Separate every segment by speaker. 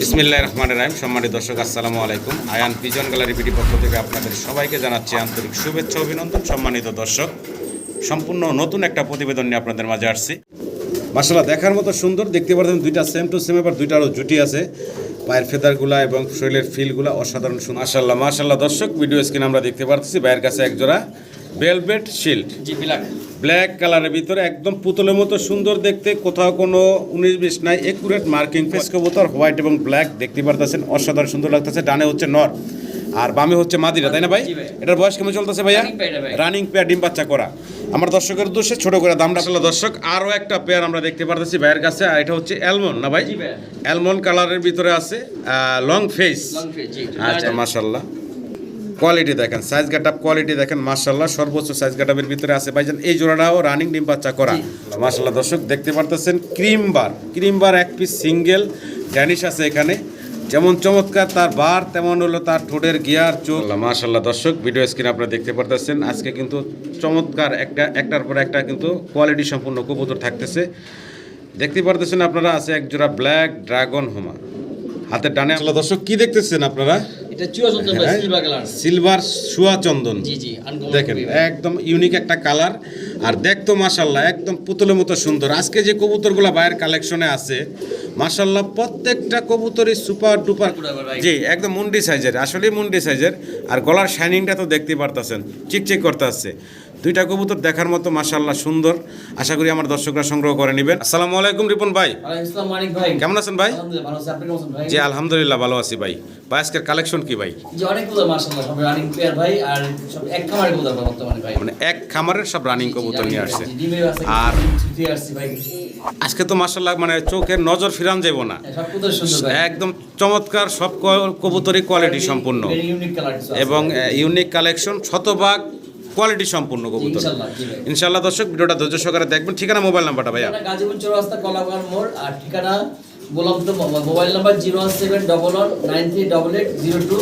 Speaker 1: বিসমিল্লাহ রহমান রাহিম। সম্মানিত দর্শক, আসসালামু আলাইকুম। আয়ান পিজন গ্যালারি পিটি পক্ষ থেকে আপনাদের সবাইকে জানাচ্ছি আন্তরিক শুভেচ্ছা, অভিনন্দন। সম্মানিত দর্শক, সম্পূর্ণ নতুন একটা প্রতিবেদন নিয়ে আপনাদের মাঝে আসছি। মাসাল্লাহ দেখার মতো সুন্দর, দেখতে পাচ্ছেন দুইটা সেম টু সেম এবার দুইটারও জুটি আছে। পায়ের ফেদারগুলা এবং শরীরের ফিলগুলা অসাধারণ সুন্দর। মাসাল্লাহ মাসাল্লাহ দর্শক ভিডিও স্ক্রিন আমরা দেখতে পাচ্ছি ভাইয়ের কাছে একজোড়া। বেলভেট শিল্ড
Speaker 2: জি
Speaker 1: ব্ল্যাক কালারের ভিতরে একদম পুতুলের মতো সুন্দর দেখতে কোথাও কোনো উনিশ বিশ নাই একুরেট মার্কিং ফেস কবুতর হোয়াইট এবং ব্ল্যাক দেখতে পারতেছেন অসাধারণ সুন্দর লাগতেছে ডানে হচ্ছে নর আর বামে হচ্ছে মাদিরা তাই না ভাই? এটার বয়স কেমন চলতেছে ভাইয়া। রানিং পেয়ার ডিম বাচ্চা করা। আমার দর্শকের উদ্দেশ্যে ছোট করে দামটা আসলে দর্শক আরও একটা পেয়ার আমরা দেখতে পারতেছি ভাইয়ের কাছে আর এটা হচ্ছে অ্যালমন্ড না ভাই? অ্যালমন্ড কালারের ভিতরে আছে লং ফেস আচ্ছা মাশাল্লাহ কোয়ালিটি দেখেন সাইজ গাটাপ কোয়ালিটি দেখেন মাশাল্লাহ সর্বোচ্চ সাইজ গাটাপের ভিতরে আছে। ভাইজান এই জোড়াটাও রানিং ডিম বাচ্চা করা। মাশাল্লাহ দর্শক দেখতে পারতেছেন ক্রিম বার ক্রিম বার এক পিস সিঙ্গেল ড্যানিশ আছে এখানে। যেমন চমৎকার তার বার তেমন হলো তার ঠোঁটের গিয়ার চোখ। মাশাল্লাহ দর্শক ভিডিও স্ক্রিন আপনারা দেখতে পারতেছেন। আজকে কিন্তু চমৎকার একটা একটার পর একটা কিন্তু কোয়ালিটি সম্পূর্ণ কবুতর থাকতেছে। দেখতে পারতেছেন আপনারা আছে এক জোড়া ব্ল্যাক ড্রাগন হোমা হাতের ডানে আল্লাহ দর্শক কি দেখতেছেন আপনারা?
Speaker 2: এটা ভাই সিলভার কালার
Speaker 1: সিলভার সুয়া চন্দন
Speaker 2: জি জি
Speaker 1: দেখেন একদম ইউনিক একটা কালার আর দেখতো মাশাল্লাহ একদম পুতুলের মতো সুন্দর। আজকে যে কবুতরগুলো বাইরের কালেকশনে আছে মাশাল্লাহ প্রত্যেকটা কবুতরই সুপার ডুপার
Speaker 2: ভাই।
Speaker 1: জি একদম মুন্ডি সাইজের আসলে মুন্ডি সাইজের আর গলার শাইনিংটা তো দেখতে পারতেছেন চিকচিক করতে আসছে। দুইটা কবুতর দেখার মতো মাশাল্লাহ সুন্দর। আশা করি আমার দর্শকরা সংগ্রহ করে নেবেন। আসসালামু আলাইকুম রিপন ভাই। কেমন আছেন ভাই? জি আলহামদুলিল্লাহ ভালো আছি ভাই। ভাই আজকের কালেকশন কি ভাই? মানে এক খামারের সব রানিং কবুতর নিয়ে আসছে। আর- আজকে তো মাসাল্লাহ মানে চোখের নজর ফিরান যাব না।
Speaker 2: হ্যাঁ,
Speaker 1: একদম চমৎকার সব কবুতরই কোয়ালিটি সম্পূর্ণ। এবং ইউনিক কালেকশন শতভাগ কোয়ালিটি সম্পূর্ণ কবুতর।
Speaker 2: ইনশাআল্লাহ
Speaker 1: ইনশাল্লাহ দর্শক ভিডিওটা ধৈর্য সহকারে দেখবেন। ঠিকানা মোবাইল নাম্বারটা ভাইয়া।
Speaker 2: গাজীপুর চৌরাস্তা কলাবাগান মোড়। আর ঠিকানা তো mobile. Number zero one seven double one nine three double eight zero two.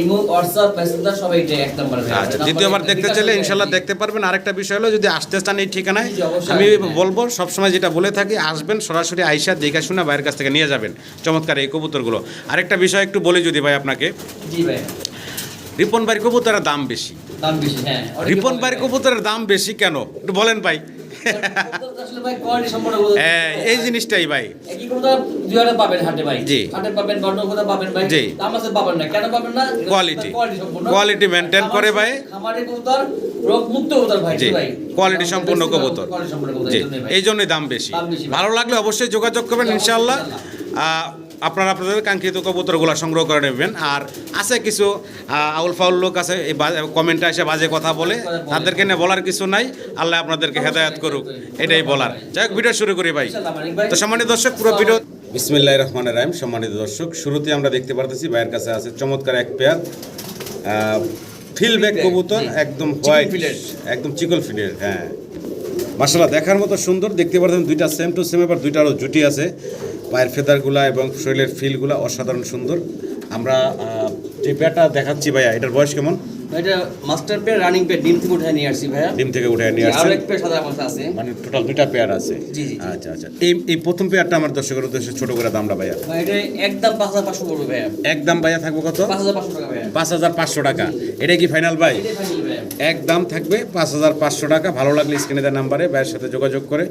Speaker 2: Imo WhatsApp messenger সবাই এটা এক নাম্বার
Speaker 1: আচ্ছা দ্বিতীয়বার দেখতে চাইলে ইনশাল্লাহ দেখতে পারবেন। আরেকটা বিষয় হলো যদি আসতে চান এই ঠিকানায় আমি। বলব সবসময় যেটা বলে থাকি আসবেন সরাসরি আইসা দেখে শুনে বাইরের কাছ থেকে নিয়ে যাবেন। চমৎকার এই কবুতরগুলো। আরেকটা বিষয় একটু বলি যদি ভাই আপনাকে।
Speaker 2: জি ভাই।
Speaker 1: রিপন বাড়ির কবুতরের দাম বেশি।
Speaker 2: দাম বেশি হ্যাঁ।
Speaker 1: রিপন
Speaker 2: বলে ভাই।
Speaker 1: কবুতরের দাম বেশি কেন? একটু বলেন ভাই।
Speaker 2: কোয়ালিটি।
Speaker 1: হ্যাঁ, এই জিনিসটাই ভাই।
Speaker 2: পাবেন হাটে
Speaker 1: জি।
Speaker 2: হাটে পাবেন পাবেন ভাই।
Speaker 1: জি।
Speaker 2: পাবেন না। কেন পাবেন না?
Speaker 1: Quality।
Speaker 2: কোয়ালিটি
Speaker 1: Quality maintain করে ভাই।
Speaker 2: কবুতর কবুতর ভাই
Speaker 1: কোয়ালিটি সম্পূর্ণ কবুতর।
Speaker 2: কোয়ালিটি
Speaker 1: জি।
Speaker 2: এই জন্যই
Speaker 1: দাম বেশি। ভালো লাগলে অবশ্যই যোগাযোগ করবেন ইনশাআল্লাহ। আপনারা আপনাদের কাঙ্ক্ষিত কবুতরগুলো সংগ্রহ করে নেবেন। আর আছে কিছু আউল ফাউল লোক আছে এই কমেন্টে এসে বাজে কথা বলে তাদেরকে নিয়ে বলার কিছু নাই আল্লাহ আপনাদেরকে হেদায়াত করুক এটাই বলার। যাই হোক ভিডিও শুরু করি ভাই। তো সম্মানিত দর্শক পুরো ভিডিও বিসমিল্লাহ রহমান রাহিম সম্মানিত দর্শক শুরুতে আমরা দেখতে পারতেছি ভাইয়ের কাছে আছে চমৎকার এক পেয়ার ফিল ব্যাক
Speaker 2: bag,
Speaker 1: কবুতর একদম হোয়াইট একদম চিকল ফিলের হ্যাঁ। মাসাল্লাহ দেখার মতো সুন্দর দেখতে পারতেন দুইটা সেম টু সেম এবার দুইটারও জুটি আছে। পায়ের ফেদারগুলা এবং শরীরের ফিলগুলা অসাধারণ সুন্দর। আমরা যে পেয়ারটা দেখাচ্ছি ভাইয়া এটার বয়স কেমন?
Speaker 2: এটা মাস্টার পেয়ার রানিং পেয়ার ডিম থেকে নিয়ে আসছি ভাইয়া।
Speaker 1: ডিম থেকে নিয়ে
Speaker 2: জি,
Speaker 1: আসছেন?
Speaker 2: এক পেয়ার সাদা মাছ আছে।
Speaker 1: মানে টোটাল দুইটা পেয়ার আছে?
Speaker 2: জি, জি, জি।
Speaker 1: আচ্ছা আচ্ছা। এই এই প্রথম পেয়ারটা আমার দর্শকের উদ্দেশ্যে ছোট করে দামটা ভাইয়া।
Speaker 2: এটা একদম পড়বে ভাইয়া।
Speaker 1: একদম ভাইয়া থাকব কত?
Speaker 2: পাঁচ হাজার পাঁচশো টাকা ভাইয়া।
Speaker 1: টাকা। এটা কি ফাইনাল ভাই? একদম থাকবে পাঁচ হাজার পাঁচশো টাকা। ভালো লাগলে স্ক্রিনে নাম্বারে ভাইয়ের সাথে যোগাযোগ করে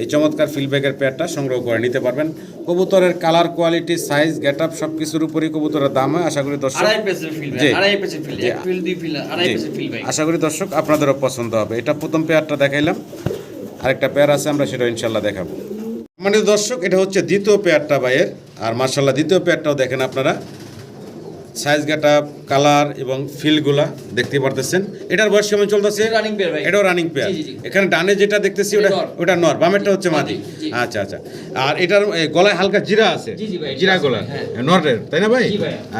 Speaker 1: এই চমৎকার ফিলব্যাগের পেয়ারটা সংগ্রহ করে নিতে পারবেন। কবুতরের colour quality size get up সব কিছুর উপরই কবুতরের দাম হয়। আশা করি দর্শক আশা করি দর্শক আপনাদেরও পছন্দ হবে। এটা প্রথম পেয়ারটা দেখাইলাম। আরেকটা পেয়ার আছে আমরা সেটা ইনশাল্লাহ দেখাবো। মানে দর্শক এটা হচ্ছে দ্বিতীয় পেয়ারটা ভাইয়ের। আর মার্শাল্লাহ দ্বিতীয় পেয়ারটাও দেখেন আপনারা। সাইজ গেটা কালার এবং ফিলগুলা দেখতে পারতেছেন। এটার বয়স কেমন চলতেছে। এটাও রানিং পেয়ার। এখানে ডানে যেটা দেখতেছি ওটা। ওটা নর বামেরটা হচ্ছে মাদি। আচ্ছা আচ্ছা। আর এটার গলায় হালকা জিরা আছে। জিরা গলা।
Speaker 2: হ্যাঁ।
Speaker 1: নরের তাই না ভাই?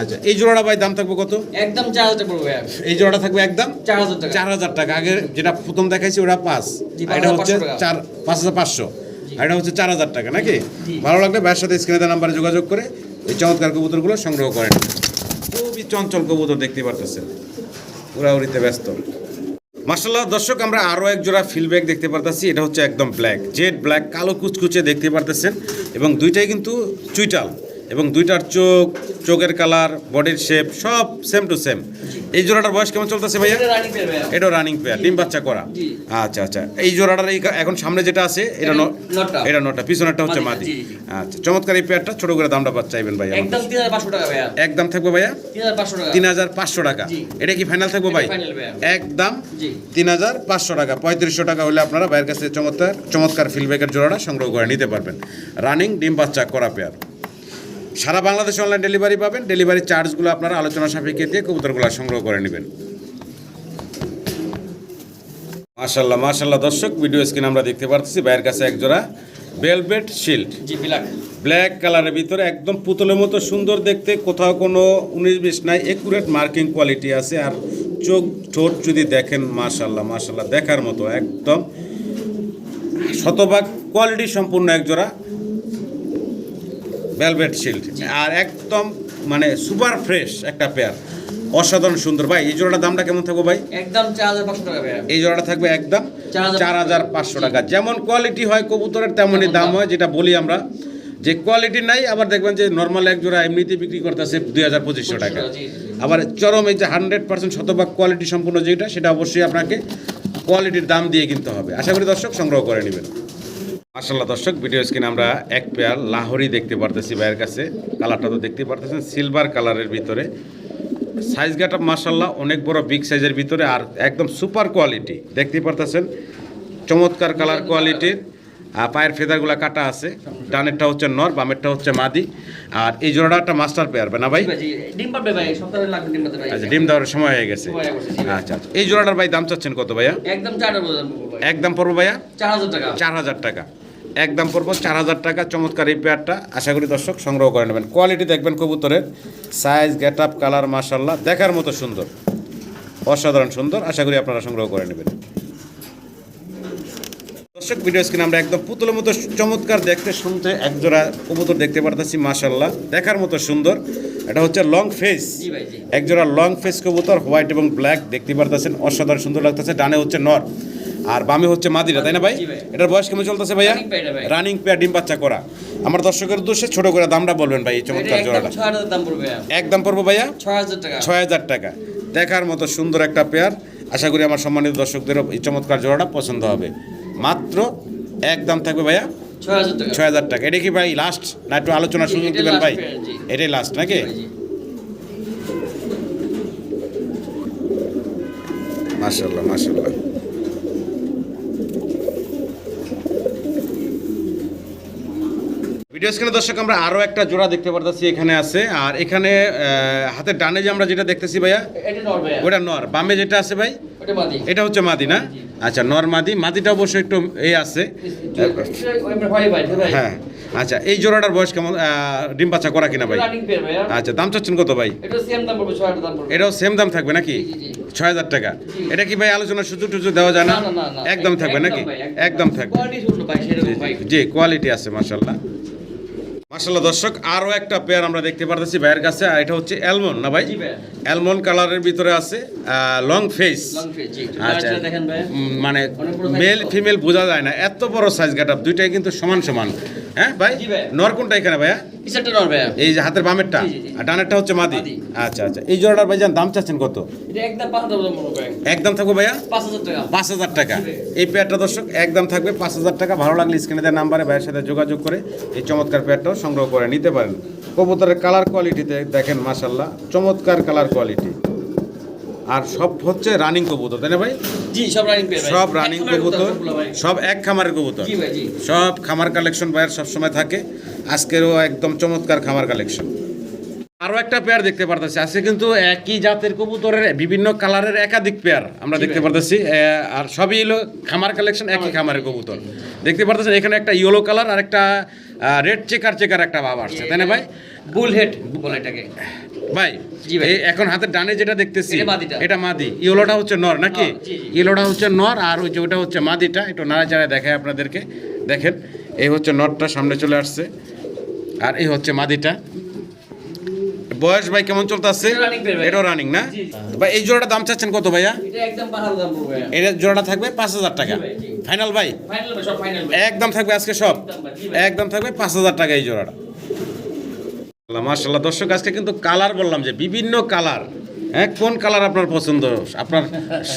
Speaker 1: আচ্ছা এই জোড়াটা ভাই দাম থাকবে কত?
Speaker 2: একদম চার হাজার পড়বে
Speaker 1: এই জোড়াটা থাকবে একদম?
Speaker 2: চার হাজার টাকা।
Speaker 1: আগে যেটা প্রথম দেখাইছি ওটা পাঁচ। এটা হচ্ছে চার পাঁচ হাজার পাঁচশো। এটা হচ্ছে চার হাজার টাকা নাকি? ভালো লাগলে ভাইয়ের সাথে স্ক্রিনে নাম্বারে যোগাযোগ করে এই চমৎকার কবুতরগুলো সংগ্রহ করেন। খুবই চঞ্চল কবুতর দেখতে পারতেছেন। উড়াউড়িতে ব্যস্ত। মার্শাল্লাহ দর্শক, আমরা আরও এক জোড়া ফিলব্যাক দেখতে পারতেছি। এটা হচ্ছে একদম ব্ল্যাক জেড ব্ল্যাক কালো কুচকুচে দেখতে পারতেছেন। এবং দুইটাই কিন্তু চুইটাল। এবং দুইটার চোখ চোখের কালার বডির শেপ সব সেম টু সেম এই জোড়াটার বয়স কেমন চলতেছে ভাইয়া?
Speaker 2: এটা রানিং পেয়ার
Speaker 1: ডিম বাচ্চা করা। আচ্ছা আচ্ছা। এই জোড়াটার এই এখন সামনে যেটা আছে এটা। এটা নটা পিছনেরটা হচ্ছে
Speaker 2: মাদি।
Speaker 1: আচ্ছা চমৎকার এই পেয়ারটা ছোট করে দামটা পাচ্ছ চাইবেন
Speaker 2: ভাইয়া
Speaker 1: একদম থাকবে ভাইয়া?
Speaker 2: তিন হাজার পাঁচশো টাকা।
Speaker 1: এটা কি ফাইনাল থাকবে ভাই। একদম তিন হাজার পাঁচশো টাকা। পঁয়ত্রিশশো টাকা হলে আপনারা ভাইয়ের কাছে চমৎকার চমৎকার ফিলব্যাকের জোড়াটা সংগ্রহ করে নিতে পারবেন। রানিং ডিম বাচ্চা করা পেয়ার সারা বাংলাদেশে অনলাইন ডেলিভারি পাবেন। ডেলিভারি চার্জগুলো আপনারা আলোচনা সাপেক্ষে দিয়ে কবুতরগুলো সংগ্রহ করে নেবেন। মাশাল্লাহ মাশাল্লাহ দর্শক ভিডিও স্ক্রিন আমরা দেখতে পাচ্ছি বাইরের কাছে এক জোড়া বেলভেট শিল্ড ব্ল্যাক কালারের ভিতরে একদম পুতুলের মতো সুন্দর দেখতে কোথাও কোনো উনিশ বিশ নাই একুরেট মার্কিং কোয়ালিটি আছে আর চোখ ঠোঁট যদি দেখেন মাশাল্লাহ মাশাল্লাহ দেখার মতো একদম শতভাগ কোয়ালিটি সম্পূর্ণ এক জোড়া। ভেলভেট শিল্ড আর একদম মানে সুপার ফ্রেশ একটা পেয়ার অসাধারণ সুন্দর। ভাই এই জোড়াটার দামটা কেমন থাকব ভাই?
Speaker 2: একদম চার হাজার পাঁচশো টাকা
Speaker 1: এই জোড়াটা থাকবে একদম চার হাজার পাঁচশো। টাকা। যেমন কোয়ালিটি হয় কবুতরের তেমনই দাম হয় যেটা বলি আমরা। যে কোয়ালিটি নাই আবার দেখবেন যে নর্মাল এক জোড়া এমনিতে বিক্রি করতেছে দুই হাজার পঁচিশশো টাকা। আবার চরম এই যে হান্ড্রেড পার্সেন্ট শতভাগ কোয়ালিটি সম্পূর্ণ যেটা সেটা অবশ্যই আপনাকে কোয়ালিটির দাম দিয়ে কিনতে হবে। আশা করি দর্শক সংগ্রহ করে নেবেন। মার্শাল্লাহ দর্শক ভিডিও স্ক্রিনে আমরা এক পেয়ার লাহোরি দেখতে পারতেছি ভাইয়ের কাছে। কালারটা তো দেখতে পারতেছেন সিলভার কালারের ভিতরে। সাইজ গাটা মার্শাল্লাহ অনেক বড় বিগ সাইজের ভিতরে আর একদম সুপার কোয়ালিটি দেখতে পারতেছেন চমৎকার কালার কোয়ালিটির আর পায়ের ফেদারগুলো কাটা আছে ডানেরটা হচ্ছে নর বামেরটা হচ্ছে মাদি। আর এই জোড়াটা একটা মাস্টার পেয়ার না ভাই? আচ্ছা ডিম দেওয়ার সময় হয়ে গেছে। আচ্ছা আচ্ছা। এই জোড়াটার ভাই দাম চাচ্ছেন কত ভাইয়া?
Speaker 2: একদম
Speaker 1: একদম পড়ব ভাইয়া?
Speaker 2: চার হাজার টাকা।
Speaker 1: চার হাজার টাকা। একদম পড়ব চার হাজার টাকা চমৎকার এই পেয়ারটা আশা করি দর্শক সংগ্রহ করে নেবেন। কোয়ালিটি দেখবেন কবুতরের। সাইজ গেট আপ কালার মাসাল্লাহ দেখার মতো সুন্দর। অসাধারণ সুন্দর। আশা করি আপনারা সংগ্রহ করে নেবেন। দর্শক ভিডিও স্ক্রিন আমরা একদম পুতুলের মতো চমৎকার দেখতে শুনতে একজোড়া কবুতর দেখতে পারতেছি মাসাল্লাহ দেখার মতো সুন্দর। এটা হচ্ছে লং ফেস একজোড়া লং ফেস কবুতর হোয়াইট এবং ব্ল্যাক দেখতে পারতেছেন। অসাধারণ সুন্দর লাগতেছে। ডানে হচ্ছে নর আর বামে হচ্ছে মাদিরা তাই না ভাই? এটার বয়স কেমন চলতেছে ভাইয়া। রানিং পেয়ার ডিম বাচ্চা করা। আমার দর্শকের উদ্দেশ্যে ছোট করে দামটা বলবেন ভাই এই চমৎকার জোড়াটা। একদম পড়ব ভাইয়া?
Speaker 2: ছয় হাজার টাকা।
Speaker 1: দেখার মতো সুন্দর একটা পেয়ার আশা করি আমার সম্মানিত দর্শকদেরও এই চমৎকার জোড়াটা পছন্দ হবে। মাত্র একদম থাকবে ভাইয়া?
Speaker 2: ছয় হাজার টাকা।
Speaker 1: এটা কি ভাই লাস্ট না একটু আলোচনার
Speaker 2: জি,
Speaker 1: সুযোগ দিবেন ভাই। এটাই লাস্ট নাকি?
Speaker 2: ভাই, জি।
Speaker 1: মাশাল্লাহ মাশাল্লাহ ভিডিও স্ক্রিনে দর্শক আমরা আরও একটা জোড়া দেখতে পারতেছি এখানে আছে। আর এখানে হাতের ডানে যে আমরা যেটা দেখতেছি ভাইয়া ওটা নর। বামে যেটা আছে ভাই? এটা হচ্ছে মাদি না? আচ্ছা নর মাদি। মাদিটা অবশ্যই একটু এ আছে।
Speaker 2: ভাই
Speaker 1: হ্যাঁ। আচ্ছা এই জোড়াটার বয়স কেমন? ডিম বাচ্চা করা কিনা ভাই? আচ্ছা দাম চাচ্ছেন কত ভাই? এটাও সেম দাম থাকবে নাকি। ছয় হাজার টাকা। এটা কি ভাই আলোচনার সুযোগ টুযোগ দেওয়া যায় না। একদম থাকবে নাকি? একদম। থাকবে। জি কোয়ালিটি আছে মাশাল্লাহ মাশাল্লাহ দর্শক আরও একটা পেয়ার আমরা দেখতে পারতেছি ভাইয়ের কাছে আর এটা হচ্ছে অ্যালমন্ড না ভাই? অ্যালমন্ড কালারের ভিতরে আছে লং ফেস আচ্ছা। মানে মেল ফিমেল বোঝা যায় না এত বড় সাইজ গেট আপ দুইটাই কিন্তু সমান সমান। হ্যাঁ ভাই?
Speaker 2: জি ভাই।
Speaker 1: নর কোনটা এখানে ভাইয়া?
Speaker 2: নর ভাইয়া।
Speaker 1: এই যে হাতের বামেরটা। আর ডানেরটা হচ্ছে মাদি। আচ্ছা আচ্ছা। এই জোড়াটার ভাইজান দাম চাচ্ছেন কত?
Speaker 2: একদম
Speaker 1: থাকবে ভাইয়া?
Speaker 2: পাঁচ হাজার টাকা।
Speaker 1: এই পেয়ারটা দর্শক একদম থাকবে পাঁচ হাজার টাকা। ভালো লাগলে স্ক্রিনে দেওয়ার নাম্বারে ভাইয়ের সাথে যোগাযোগ করে এই চমৎকার পেয়ারটাও সংগ্রহ করে নিতে পারেন। কবুতরের কালার কোয়ালিটিতে দেখেন মাসাল্লাহ চমৎকার কালার কোয়ালিটি। আর সব হচ্ছে রানিং কবুতর তাই না ভাই?
Speaker 2: জি সব রানিং
Speaker 1: সব রানিং কবুতর সব এক খামারের কবুতর।
Speaker 2: জি ভাই জি।
Speaker 1: সব খামার কালেকশন ভাইয়ের সবসময় থাকে। আজকেরও একদম চমৎকার খামার কালেকশন আরও একটা পেয়ার দেখতে পারতেছি। আজকে কিন্তু একই জাতের কবুতরের বিভিন্ন কালারের একাধিক পেয়ার আমরা দেখতে পারতেছি। আর সবই হলো খামার কালেকশন একই খামারের কবুতর। দেখতে পারতেছেন এখানে একটা ইয়েলো কালার আর একটা রেড চেকার চেকার একটা ভাব আসছে। তাই না ভাই?
Speaker 2: বুল হেড বলে এটাকে।
Speaker 1: ভাই এখন হাতের ডানে যেটা দেখতেছি
Speaker 2: এটা
Speaker 1: মাদি। ইয়েলোটা হচ্ছে নর নাকি। ইয়েলোটা হচ্ছে নর আর ওই যে ওটা হচ্ছে মাদিটা। একটু নাড়াচাড়া দেখায় আপনাদেরকে। দেখেন এই হচ্ছে নরটা সামনে চলে আসছে আর এই হচ্ছে মাদিটা। বয়স ভাই কেমন চলতেছে। এটাও রানিং না। ভাই এই জোড়াটা দাম চাচ্ছেন কত ভাইয়া?
Speaker 2: এটা
Speaker 1: জোড়াটা থাকবে পাঁচ হাজার টাকা। ফাইনাল ভাই একদম থাকবে আজকে সব।
Speaker 2: একদম
Speaker 1: থাকবে পাঁচ হাজার টাকা এই জোড়াটা। মার্শাল্লাহ দর্শক আজকে কিন্তু কালার বললাম যে বিভিন্ন কালার। হ্যাঁ কোন কালার আপনার পছন্দ? আপনার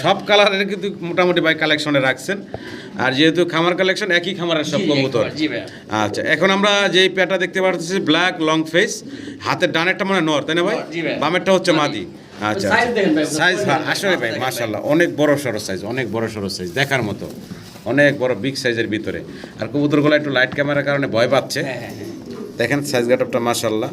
Speaker 1: সব কালারের কিন্তু মোটামুটি ভাই কালেকশনে রাখছেন। আর যেহেতু খামার কালেকশন একই খামারের সব কবুতর। আচ্ছা এখন আমরা যেই প্যাটা দেখতে পাচ্ছি ব্ল্যাক লং ফেস হাতের ডানেরটা মানে নর তাই না ভাই। বামেরটা হচ্ছে
Speaker 2: মাদি।
Speaker 1: আচ্ছা সাইজ
Speaker 2: পুরো
Speaker 1: আসলে ভাই মাশাল্লাহ অনেক বড় সড়ো সাইজ অনেক বড় সড়ো সাইজ দেখার মতো। অনেক বড় বিগ সাইজের ভিতরে। আর কবুতরগুলো একটু লাইট ক্যামেরার কারণে ভয় পাচ্ছে।
Speaker 2: হ্যাঁ হ্যাঁ হ্যাঁ।
Speaker 1: দেখেন সাইজ গাটআপটা মাশাল্লাহ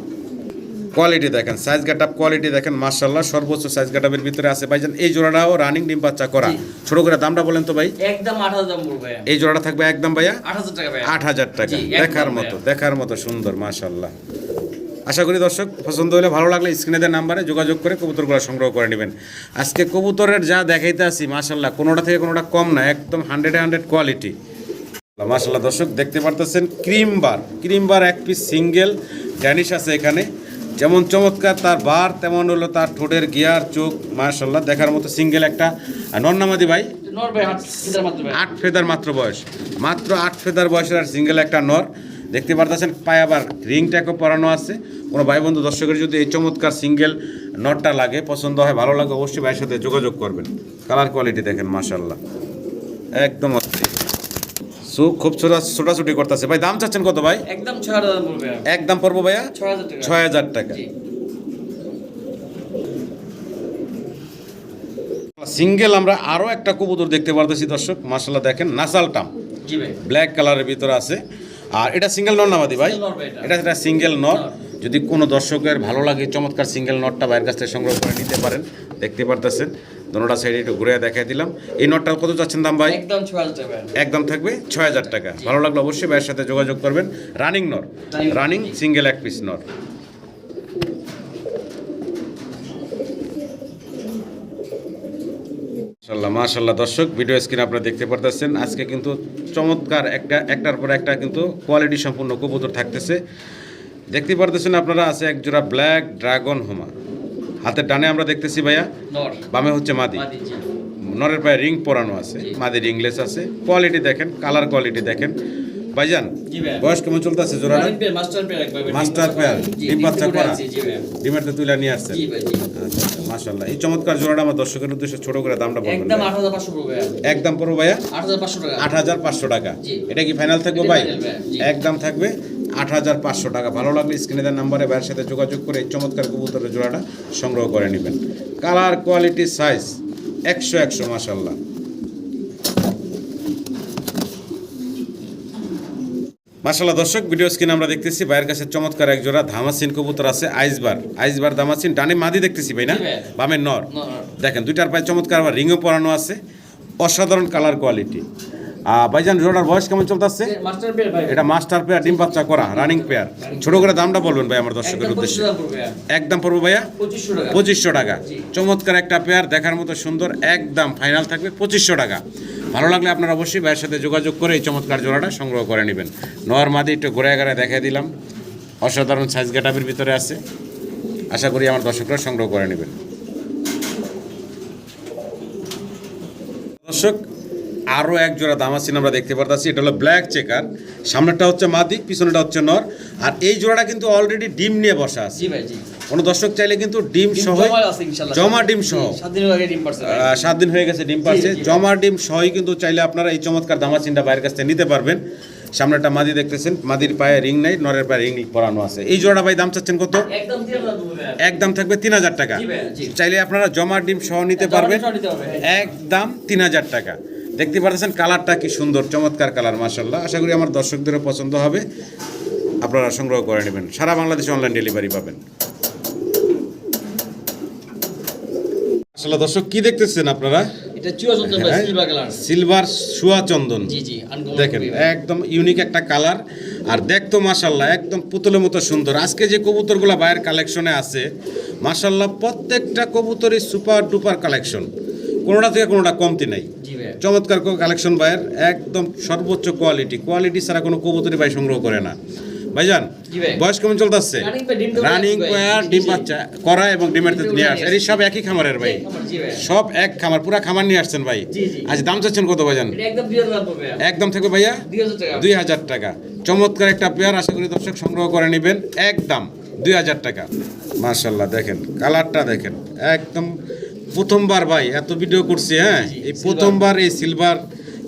Speaker 1: কোয়ালিটি দেখেন সাইজ গাটআপ কোয়ালিটি দেখেন মাশাল্লাহ সর্বোচ্চ সাইজ গাটআপের ভিতরে আছে। ভাইজান এই জোড়াটাও রানিং ডিম বাচ্চা করা। ছোট করে দামটা বলেন তো ভাই।
Speaker 2: একদম আট হাজার
Speaker 1: এই জোড়াটা থাকবে একদম ভাইয়া?
Speaker 2: আট হাজার টাকা
Speaker 1: দেখার মতো দেখার মতো সুন্দর মাশাল্লাহ আশা করি দর্শক পছন্দ হলে ভালো লাগলে স্ক্রিনে দেওয়ার নাম্বারে যোগাযোগ করে কবুতরগুলো সংগ্রহ করে নেবেন। আজকে কবুতরের যা দেখাইতে আসি মাশাল্লাহ কোনোটা থেকে কোনোটা কম না একদম হান্ড্রেড হান্ড্রেড কোয়ালিটি মাশাল্লাহ দর্শক দেখতে পারতেছেন ক্রিম বার ক্রিম বার এক পিস সিঙ্গেল ড্যানিশ আছে এখানে। যেমন চমৎকার তার বার তেমন হলো তার ঠোঁটের গিয়ার চোখ মাশাল্লাহ দেখার মতো সিঙ্গেল একটা। আর নন্নামাদি ভাই? আট ফেদার মাত্র বয়স। মাত্র আট ফেদার বয়সের আর সিঙ্গেল একটা নর। দেখতে পারতেছেন পায়ে আবার রিং ট্যাকও পরানো আছে। কোনো ভাই বন্ধু দর্শকের যদি এই চমৎকার সিঙ্গেল নটটা লাগে পছন্দ হয় ভালো লাগে অবশ্যই ভাইয়ের সাথে যোগাযোগ করবেন। কালার কোয়ালিটি দেখেন মাশাল্লাহ একদম অস্থির সুখ খুব ছোটা ছোটাছুটি করতেছে। ভাই দাম চাচ্ছেন কত ভাই?
Speaker 2: একদম ছয় হাজার পড়বে
Speaker 1: একদম পড়ব ভাইয়া?
Speaker 2: ছয় হাজার টাকা।
Speaker 1: সিঙ্গেল আমরা আরও একটা কবুতর দেখতে পারতেছি দর্শক। মাশাল্লাহ দেখেন নাসাল টাম। ব্ল্যাক কালারের ভিতরে আছে। আর এটা সিঙ্গেল নর নামাদি ভাই?
Speaker 2: এটা।
Speaker 1: এটা সিঙ্গেল নর। যদি কোনো দর্শকের ভালো লাগে চমৎকার সিঙ্গেল নটটা বাইরের কাছ থেকে সংগ্রহ করে নিতে পারেন। দেখতে পারতেছেন। দোনোটা সাইডে একটু ঘুরে দেখাই দিলাম। এই নটটা কত চাচ্ছেন দাম ভাই?
Speaker 2: একদম
Speaker 1: একদম থাকবে ছয় হাজার টাকা। ভালো লাগল অবশ্যই ভাইয়ের সাথে যোগাযোগ করবেন। রানিং নর রানিং সিঙ্গেল এক পিস নর মাশাল্লাহ মাশাল্লাহ দর্শক ভিডিও স্ক্রিন আপনারা দেখতে পারতেছেন। আজকে কিন্তু চমৎকার একটা একটার পর একটা কিন্তু কোয়ালিটি সম্পূর্ণ কবুতর থাকতেছে। দেখতে পারতেছেন আপনারা আছে এক জোড়া ব্ল্যাক ড্রাগন হোমা হাতের ডানে আমরা দেখতেছি ভাইয়া? বামে হচ্ছে মাদি। নরের পায়ে রিং পরানো আছে। মাদি রিংলেস আছে। কোয়ালিটি দেখেন কালার কোয়ালিটি দেখেন। ভাইজান
Speaker 2: ভাই
Speaker 1: বয়স কেমন চলতেছে জোড়াটা?
Speaker 2: মাস্টার পেয়ার
Speaker 1: ডিম বাচ্চা করা। ডিমের তো তুলে নিয়ে আসছেন।
Speaker 2: জি ভাই
Speaker 1: আচ্ছা মাশাল্লাহ এই চমৎকার জোড়াটা আমার দর্শকের উদ্দেশ্যে ছোট করে দামটা বলবেন
Speaker 2: একদম পড়বে
Speaker 1: ভাইয়া।
Speaker 2: আট হাজার পাঁচশো টাকা।
Speaker 1: এটা কি ফাইনাল থাকবে ভাই, একদম থাকবে। আট হাজার পাঁচশো টাকা। ভালো লাগলে স্ক্রিনে দেওয়ার নাম্বারে ভাইয়ের সাথে যোগাযোগ করে এই চমৎকার কবুতরের জোড়াটা সংগ্রহ করে নেবেন। কালার কোয়ালিটি সাইজ একশো একশো মাশাল্লাহ মাশাল্লাহ দর্শক ভিডিও স্ক্রিনে আমরা দেখতেছি ভাইয়ের কাছে চমৎকার এক জোড়া ধামাসিন কবুতর আছে আইসবার। আইসবার ধামাসিন ডানে মাদি দেখতেছি ভাই না? বামের নর।
Speaker 2: নর।
Speaker 1: দেখেন দুইটার পায়ে চমৎকার আবার রিংও পরানো আছে। অসাধারণ কালার কোয়ালিটি। ভাইজান জোড়ার বয়স কেমন চলতেছে? এটা মাস্টার পেয়ার ডিম বাচ্চা করা রানিং পেয়ার। ছোট করে দামটা বলবেন ভাই আমার দর্শকের উদ্দেশ্যে। একদম পড়ব ভাইয়া?
Speaker 2: পঁচিশশো টাকা।
Speaker 1: চমৎকার একটা পেয়ার দেখার মতো সুন্দর একদম ফাইনাল থাকবে পঁচিশশো টাকা। ভালো লাগলে আপনারা অবশ্যই ভাইয়ের সাথে যোগাযোগ করে এই চমৎকার জোড়াটা সংগ্রহ করে নেবেন। নোয়ার মাদি একটু ঘুরে ঘুরে দেখাই দিলাম। অসাধারণ সাইজ গেটাপের ভিতরে আছে। আশা করি আমার দর্শকরা সংগ্রহ করে নেবেন। দর্শক আরও এক জোড়া দামাসিন আমরা দেখতে পারতাছি। এটা হলো ব্ল্যাক চেকার সামনেরটা হচ্ছে মাদি পিছনেটা হচ্ছে নর। আর এই জোড়াটা কিন্তু অলরেডি ডিম নিয়ে বসা আছে।
Speaker 2: জি ভাই জি।
Speaker 1: কোনো দর্শক চাইলে কিন্তু ডিম সহ
Speaker 2: জমা
Speaker 1: ডিম সহ।
Speaker 2: সাত পারছে
Speaker 1: দিন হয়ে গেছে ডিম পাচ্ছে জমা ডিম সহই কিন্তু চাইলে আপনারা এই চমৎকার দামাচিনটা বাইরের কাছ থেকে নিতে পারবেন। সামনেটা মাদি দেখতেছেন। মাদির পায়ে রিং নাই নরের পায়ে রিং পরানো আছে। এই জোড়া ভাই দাম চাচ্ছেন কত?
Speaker 2: একদম
Speaker 1: থাকবে তিন হাজার টাকা। চাইলে আপনারা জমা ডিম সহ নিতে পারবেন
Speaker 2: ডিম সহ নিতে পারবেন।
Speaker 1: একদম তিন হাজার টাকা। দেখতে পাচ্ছেন কালারটা কি সুন্দর চমৎকার কালার মাসাল্লাহ আশা করি আমার দর্শকদেরও পছন্দ হবে। আপনারা সংগ্রহ করে নেবেন। সারা বাংলাদেশে অনলাইন ডেলিভারি পাবেন। আসলে দর্শক কি দেখতেছেন আপনারা? হ্যাঁ।
Speaker 2: সিলভার কালার
Speaker 1: সুয়া চন্দন। দেখেন একদম ইউনিক একটা কালার আর দেখতো মাশাল্লাহ একদম পুতুলের মতো সুন্দর। আজকে যে কবুতরগুলো বাইরের কালেকশনে আছে মাশাল্লাহ প্রত্যেকটা কবুতরই সুপার ডুপার কালেকশন কোনোটা থেকে কোনোটা কমতি নাই। চমৎকার কালেকশন ভাইয়ের একদম সর্বোচ্চ কোয়ালিটি কোয়ালিটি ছাড়া কোনো কবুতরি ভাই সংগ্রহ করে না। ভাইজান
Speaker 2: ভাই।
Speaker 1: বয়স কেমন চলতেছে? রানিং। পেয়ার ডিম বাচ্চা করা এবং ডিমের
Speaker 2: ডিম
Speaker 1: নিয়ে
Speaker 2: দেওয়া
Speaker 1: আসে এই সব একই খামারের ভাই। সব এক খামার পুরা খামার নিয়ে আসছেন ভাই। আজ দাম চাচ্ছেন কত ভাইজান?
Speaker 2: একদম
Speaker 1: থাকবে ভাইয়া?
Speaker 2: দুই হাজার টাকা।
Speaker 1: দুই হাজার টাকা। চমৎকার একটা পেয়ার আশা করি দর্শক সংগ্রহ করে নেবেন। একদম দুই হাজার টাকা। মার্শাল্লাহ দেখেন কালারটা দেখেন। একদম প্রথমবার ভাই এত ভিডিও করছি হ্যাঁ? এই প্রথমবার এই সিলভার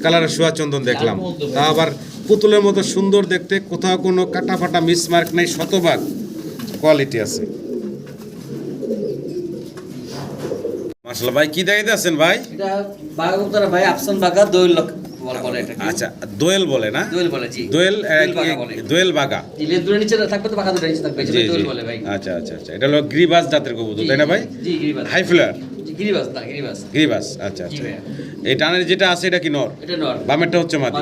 Speaker 1: কালারের সোয়া চন্দন দেখলাম।
Speaker 2: তো
Speaker 1: আবার পুতুলের মতো সুন্দর দেখতে কোথাও কোনো কাটা ফাটা মিসমার্ক নেই শতভাগ কোয়ালিটি আছে। মার্শাল্লাহ ভাই কি দেখাইতে আছেন ভাই
Speaker 2: ভাই আফসান
Speaker 1: আচ্ছা দোয়েল বলে না?
Speaker 2: দোয়েল বলে জি। দোয়েল
Speaker 1: দোয়েল বাগা
Speaker 2: নিচে থাকবে তো নিচে থাকবে বলে ভাই।
Speaker 1: আচ্ছা আচ্ছা আচ্ছা। এটা হলো গ্রিবাস জাতের কবুতর তাই না ভাই?
Speaker 2: জি গিরিবাস।
Speaker 1: হাই ফ্লার।
Speaker 2: জি গিরিবাস না গিরিবাস।
Speaker 1: গ্রিবাস আচ্ছা আচ্ছা। এই ডানের যেটা আছে এটা কি নর?
Speaker 2: এটা নর।
Speaker 1: বামেরটা হচ্ছে মাদি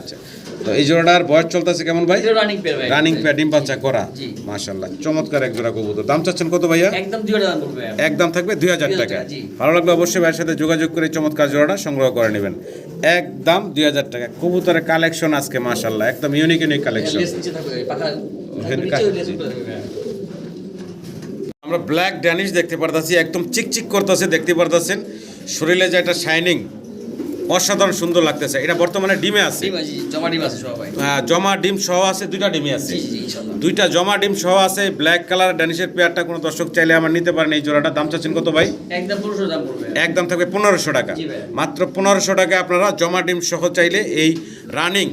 Speaker 1: আচ্ছা। তো এই জোড়াটার বয়স চলতেছে কেমন ভাই?
Speaker 2: রানিং পেয়ার ভাই।
Speaker 1: রানিং প্যাড ডিম বাচ্চা করা।
Speaker 2: জি।
Speaker 1: মাশাল্লাহ চমৎকার এক জোড়া কবুতর। দাম চাচ্ছেন কত ভাইয়া?
Speaker 2: একদম দুই হাজার দাম পড়বে।
Speaker 1: একদম থাকবে দুই হাজার
Speaker 2: 2000
Speaker 1: টাকা। ভালো লাগলে অবশ্যই ভাইয়ের সাথে যোগাযোগ করে চমৎকার জোড়াটা সংগ্রহ করে নেবেন। একদম দুই হাজার টাকা। কবুতরের কালেকশন আজকে মাশাল্লাহ একদম ইউনিক ইউনিক কালেকশন
Speaker 2: লেস নিচে থাকবে পাখা
Speaker 1: হেড
Speaker 2: নিচে
Speaker 1: কাট।
Speaker 2: লেস উপরে থাকবে ভাইয়া।
Speaker 1: আমরা ব্ল্যাক ড্যানিশ দেখতে পারতাছি একদম চিকচিক করতেছে দেখতে পারতাছেন। শরীরে যে একটা শাইনিং অসাধারণ সুন্দর লাগতেছে। এটা বর্তমানে ডিমে আছে।
Speaker 2: জমা ডিম আছে সবাই
Speaker 1: জমা ডিম সহ আছে দুইটা ডিমে আছে। দুইটা জমা ডিম সহ আছে ব্ল্যাক কালার ড্যানিশের পেয়ারটা কোনো দর্শক চাইলে আমার নিতে পারেন এই জোড়াটা। দাম চাচ্ছেন কত ভাই?
Speaker 2: একদম দাম
Speaker 1: একদম থাকবে পনেরোশো টাকা। মাত্র পনেরোশো টাকা আপনারা জমা ডিম সহ চাইলে এই রানিং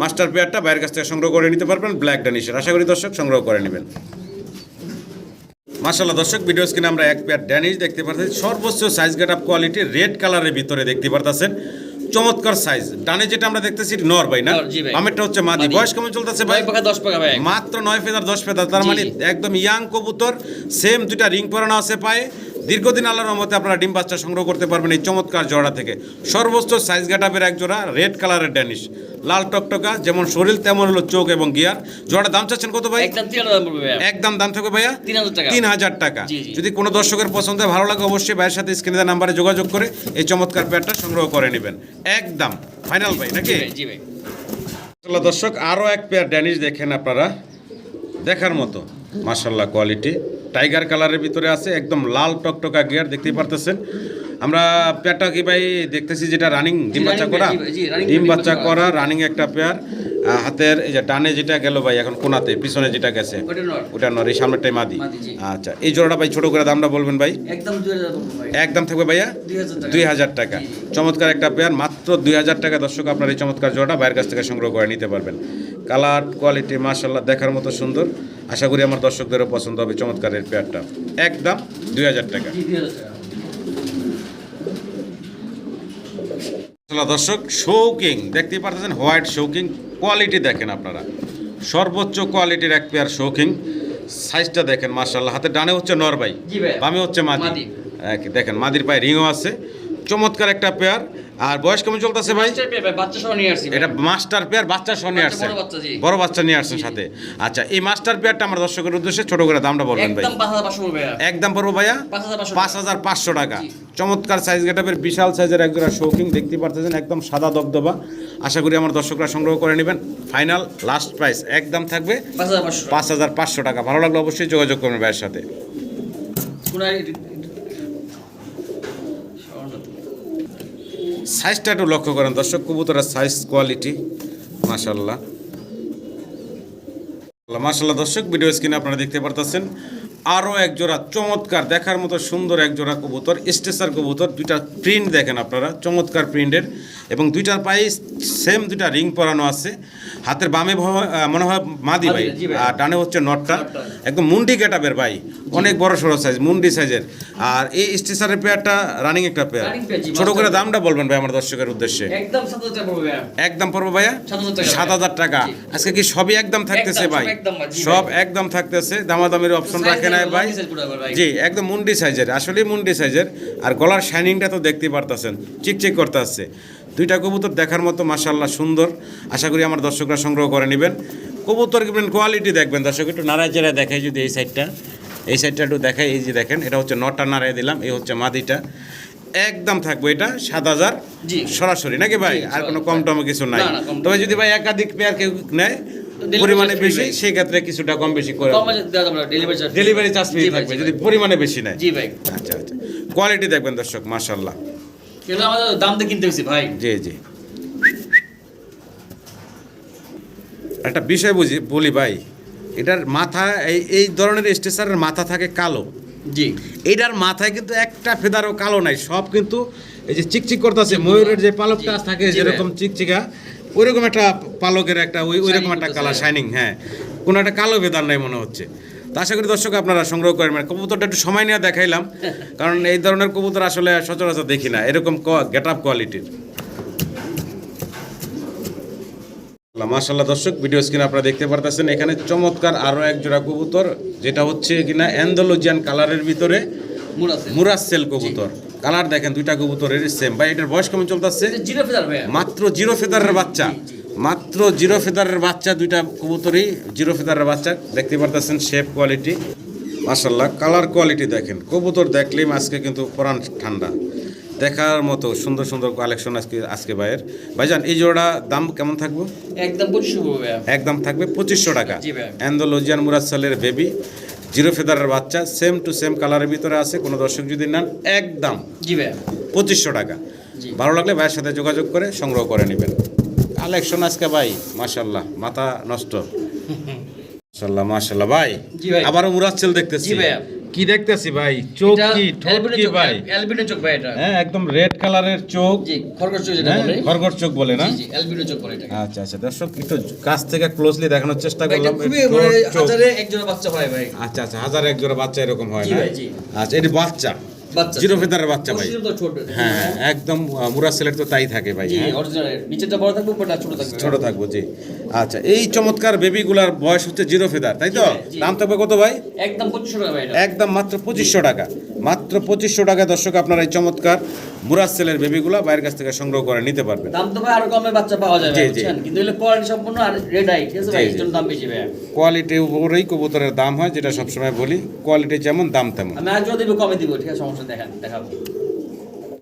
Speaker 1: মাস্টার পেয়ারটা বাইরের কাছ থেকে সংগ্রহ করে নিতে পারবেন ব্ল্যাক ড্যানিশের আশা করি দর্শক সংগ্রহ করে নেবেন। মাসাল্লাহ দর্শক ভিডিও স্ক্রিনে আমরা এক পেয়ার ড্যানিশ দেখতে পাচ্ছি সর্বোচ্চ size get up quality red কালারের ভিতরে দেখতে পারতেছেন। চমৎকার সাইজ ডানে যেটা আমরা দেখতেছি নর ভাই না? আমারটা হচ্ছে মাদি। বয়স কেমন চলতেছে ভাই?
Speaker 2: পাকা পাখা দশ পাকা ভাই।
Speaker 1: মাত্র নয় ফেদার দশ ফেদার তার মানে একদম ইয়াং কবুতর সেম দুইটা রিং পরানো আছে পায়ে। দীর্ঘদিন আল্লাহর রহমতে আপনারা ডিম বাচ্চা সংগ্রহ করতে পারবেন এই চমৎকার জোড়া থেকে। সর্বোচ্চ সাইজ গাটাপের এক জোড়া রেড কালারের ড্যানিশ লাল টকটকা যেমন শরীর তেমন হলো চোখ এবং গিয়ার। জোড়া দাম চাচ্ছেন কত ভাই?
Speaker 2: একদম দাম
Speaker 1: থাকবে ভাইয়া?
Speaker 2: তিন হাজার টাকা।
Speaker 1: যদি কোনো দর্শকের পছন্দ হয় ভালো লাগে অবশ্যই ভাইয়ের সাথে স্ক্রিনে নাম্বারে যোগাযোগ করে এই চমৎকার প্যাডটা সংগ্রহ করে নেবেন। একদম ফাইনাল ভাই নাকি? দর্শক আরও এক পেয়ার ড্যানিশ দেখেন আপনারা। দেখার মতো। মাশাল্লাহ কোয়ালিটি টাইগার কালারের ভিতরে আছে একদম লাল টকটকা গিয়ার দেখতেই পারতেছেন। আমরা পেয়ারটা কি ভাই দেখতেছি যেটা রানিং ডিম বাচ্চা করা? ডিম বাচ্চা করা। রানিং একটা পেয়ার হাতের এই যে ডানে যেটা গেল ভাই এখন কোনাতে পিছনে যেটা গেছে
Speaker 2: ওটা নর।
Speaker 1: এই সামনেরটাই মাদি। আচ্ছা এই জোড়াটা ভাই ছোট করে দামটা বলবেন ভাই?
Speaker 2: একদম
Speaker 1: থাকবে ভাইয়া?
Speaker 2: দুই হাজার টাকা।
Speaker 1: চমৎকার একটা পেয়ার মাত্র দুই হাজার টাকা। দর্শক আপনার এই চমৎকার জোড়াটা বাইরের কাছ থেকে সংগ্রহ করে নিতে পারবেন। কালার কোয়ালিটি মাশাল্লাহ দেখার মতো সুন্দর। আশা করি আমার দর্শকদেরও পছন্দ হবে চমৎকারের পেয়ারটা। একদম দুই হাজার টাকা
Speaker 2: জি দুই হাজার টাকা
Speaker 1: মাশাআল্লাহ দর্শক শৌকিং দেখতেই পারতেছেন হোয়াইট শৌকিং কোয়ালিটি দেখেন আপনারা। সর্বোচ্চ কোয়ালিটির এক পেয়ার শৌকিং সাইজটা দেখেন মার্শাল্লাহ হাতে ডানে হচ্ছে নরবাই। বামে হচ্ছে মাদি। দেখেন মাদির পায়ে রিংও আছে। চমৎকার একটা পেয়ার আর বয়স কেমন চলতেছে ভাই?
Speaker 2: বাচ্চা সহ নিয়ে আসছি
Speaker 1: এটা মাস্টার পেয়ার বাচ্চা সহ নিয়ে আসছেন
Speaker 2: বড় বাচ্চা,
Speaker 1: নিয়ে আসছেন। সাথে। আচ্ছা এই মাস্টার পেয়ারটা আমার দর্শকের উদ্দেশ্যে ছোট করে দামটা বলবেন ভাই।
Speaker 2: একদম পড়বে ভাইয়া। পাঁচ হাজার পাঁচশো।
Speaker 1: টাকা। চমৎকার সাইজ গেটাপের বিশাল সাইজের একজোড়া শৌকিং দেখতে পারতেছেন একদম সাদা দবদবা। আশা করি আমার দর্শকরা সংগ্রহ করে নেবেন। ফাইনাল লাস্ট প্রাইস একদম থাকবে
Speaker 2: পাঁচ হাজার পাঁচশো
Speaker 1: পাঁচ হাজার পাঁচশো টাকা। ভালো লাগলে অবশ্যই যোগাযোগ করবেন ভাইয়ের সাথে। সাইজটা একটু লক্ষ্য করেন, দর্শক, কবুতরের সাইজ কোয়ালিটি মাশাল্লাহ মাশাল্লাহ দর্শক ভিডিও স্ক্রিনে আপনারা দেখতে পারতেছেন। আরও এক জোড়া চমৎকার দেখার মতো সুন্দর এক জোড়া কবুতর স্টেসার কবুতর দুইটা প্রিন্ট দেখেন আপনারা চমৎকার প্রিন্টের এবং দুইটার পায়ে সেম দুইটা রিং পরানো আছে। হাতের বামে মনে হয় মাদি ভাই। আর ডানে হচ্ছে নটটা। একদম মুন্ডি ক্যাটাবের ভাই অনেক বড় সড়ো সাইজ মুন্ডি সাইজের আর এই স্টেসারের পেয়ারটা রানিং একটা পেয়ার ছোট করে দামটা বলবেন ভাই আমার দর্শকের উদ্দেশ্যে।
Speaker 2: একদম পড়বে ভাইয়া।
Speaker 1: সাত হাজার টাকা আজকে কি সবই একদম থাকতেছে ভাই?
Speaker 2: সব একদম।
Speaker 1: থাকতেছে। দামাদামির অপশন
Speaker 2: Size
Speaker 1: রাখে নাই ভাই। জি একদম মুন্ডি সাইজের আসলে মুন্ডি সাইজের আর গলার শাইনিংটা তো দেখতেই পারতেছেন চিকচিক করতে আসছে। দুইটা কবুতর দেখার মতো মাসাল্লাহ সুন্দর। আশা করি আমার দর্শকরা সংগ্রহ করে নেবেন। কবুতর কিনবেন কোয়ালিটি দেখবেন। দর্শক একটু নাড়ায় চেড়ায় দেখাই যদি এই সাইডটা এই সাইডটা একটু দেখাই এই যে দেখেন এটা হচ্ছে নটা নাড়ায় দিলাম এই হচ্ছে মাদিটা। একদম থাকবে এটা সাত হাজার সরাসরি নাকি ভাই? আর কোনো কম টম কিছু নাই। তবে যদি ভাই একাধিক পেয়ার কেউ নেয় পরিমাণে বেশি সেই ক্ষেত্রে কিছুটা কম বেশি করে
Speaker 2: ডেলিভারি চার্জ
Speaker 1: ফ্রি থাকবে যদি পরিমাণে বেশি নেয়।
Speaker 2: জি ভাই।
Speaker 1: আচ্ছা আচ্ছা। কোয়ালিটি দেখবেন দর্শক মাশাল্লাহ
Speaker 2: এগুলো আমাদের দাম দিয়ে কিনতে হয়েছে ভাই।
Speaker 1: জি জি। একটা বিষয় বুঝি বলি ভাই এটার মাথা এই এই ধরনের স্ট্রেচারের মাথা থাকে কালো।
Speaker 2: জি।
Speaker 1: এইটার মাথায় কিন্তু একটা ফেদারও কালো নাই সব কিন্তু এই যে চিকচিক করতেছে ময়ূরের যে পালকটা থাকে যেরকম চিকচিকা ওইরকম একটা পালকের একটা ওই ওইরকম একটা কালার শাইনিং হ্যাঁ। কোনো একটা কালো ফেদার নাই মনে হচ্ছে। তো আশা করি দর্শক আপনারা সংগ্রহ করেন। মানে কবুতরটা একটু সময় নিয়ে দেখাইলাম কারণ এই ধরনের কবুতর আসলে সচরাচর দেখি না। এরকম গেট আপ কোয়ালিটির মাশাল্লাহ দর্শক ভিডিও স্ক্রিন আপনারা দেখতে পারতেছেন এখানে চমৎকার আরও এক জোড়া কবুতর যেটা হচ্ছে কিনা অ্যান্ডোলজিয়ান কালারের ভিতরে। মুরাসেল। কবুতর। কালার দেখেন দুইটা কবুতরের সেম ভাই এটার বয়স কেমন চলতেছে? মাত্র জিরো ফেদারের বাচ্চা। মাত্র জিরো ফেদারের বাচ্চা দুইটা কবুতরই জিরো ফেদারের বাচ্চা। দেখতে পারতেছেন শেপ কোয়ালিটি মাশাল্লাহ কালার কোয়ালিটি দেখেন। কবুতর দেখলেই আজকে কিন্তু পরান ঠান্ডা। দেখার মতো সুন্দর সুন্দর কালেকশন আজকে আজকে ভাইয়ের। ভাইজান এই জোড়া দাম কেমন থাকব?
Speaker 2: একদম পঁচিশশো
Speaker 1: একদম থাকবে পঁচিশশো টাকা। অ্যান্ডোলজিয়ান মুরাসালের বেবি জিরো ফেদারের বাচ্চা সেম টু সেম কালারের ভিতরে আছে কোনো দর্শক যদি নেন একদম
Speaker 2: জি ভাই
Speaker 1: পঁচিশশো টাকা। ভালো লাগলে ভাইয়ের সাথে যোগাযোগ করে সংগ্রহ করে নেবেন। কালেকশন আজকে ভাই মাশাল্লাহ মাথা নষ্ট। মাশাল্লাহ মাশাল্লাহ ভাই। আবারও মুরাচ্ছেল দেখতেছি।
Speaker 2: জি।
Speaker 1: কি দেখতেছি ভাই? চোখ কি? ঠোঁট কি ভাই?
Speaker 2: অ্যালবিনো চোখ ভাই এটা।
Speaker 1: হ্যাঁ একদম রেড কালারের চোখ।
Speaker 2: জি খরগোশ চোখ যেটা
Speaker 1: হ্যাঁ
Speaker 2: বলে।
Speaker 1: খরগোশ চোখ বলে না?
Speaker 2: জি জি অ্যালবিনো চোখ বলে এটা
Speaker 1: আচ্ছা আচ্ছা দর্শক একটু কাছ থেকে ক্লোজলি দেখানোর চেষ্টা করলাম।
Speaker 2: মানে হাজারে একজোড়া বাচ্চা হয় ভাই।
Speaker 1: আচ্ছা আচ্ছা হাজারে এক জোড়া বাচ্চা এরকম হয় না। আচ্ছা এটি বাচ্চা। জিরো ফেদারের বাচ্চা ভাই।
Speaker 2: ছোট।
Speaker 1: হ্যাঁ একদম মুরা সেলের তো তাই থাকে ভাই হ্যাঁ।
Speaker 2: অরিজিনাল নিচেরটা বড় থাকবে উপরটা ছোট থাকবে।
Speaker 1: ছোট থাকব জি। আচ্ছা এই চমৎকার বেবিগুলার বয়স হচ্ছে জিরো ফেদার তাই তো। দাম থাকবে কত ভাই?
Speaker 2: একদম পঁচিশশো টাকা
Speaker 1: একদম মাত্র পঁচিশশো টাকা। মাত্র পঁচিশশো টাকা দর্শক আপনার এই চমৎকার মুরাসেলের বেবিগুলা বাইরের কাছ থেকে সংগ্রহ করে নিতে পারবেন।
Speaker 2: দাম তো ভাই আরও কমে বাচ্চা পাওয়া
Speaker 1: জি।
Speaker 2: বুঝছেন? কিন্তু এগুলো কোয়ালিটি সম্পূর্ণ আর রেড আই ঠিক আছে ভাই? এর দাম বেশি ভাই।
Speaker 1: কোয়ালিটির উপরেই কবুতরের দাম হয় যেটা সবসময় বলি কোয়ালিটি যেমন দাম তেমন।
Speaker 2: আমি আজও দিব কমে দিব ঠিক আছে? সমস্যা দেখান দেখাবো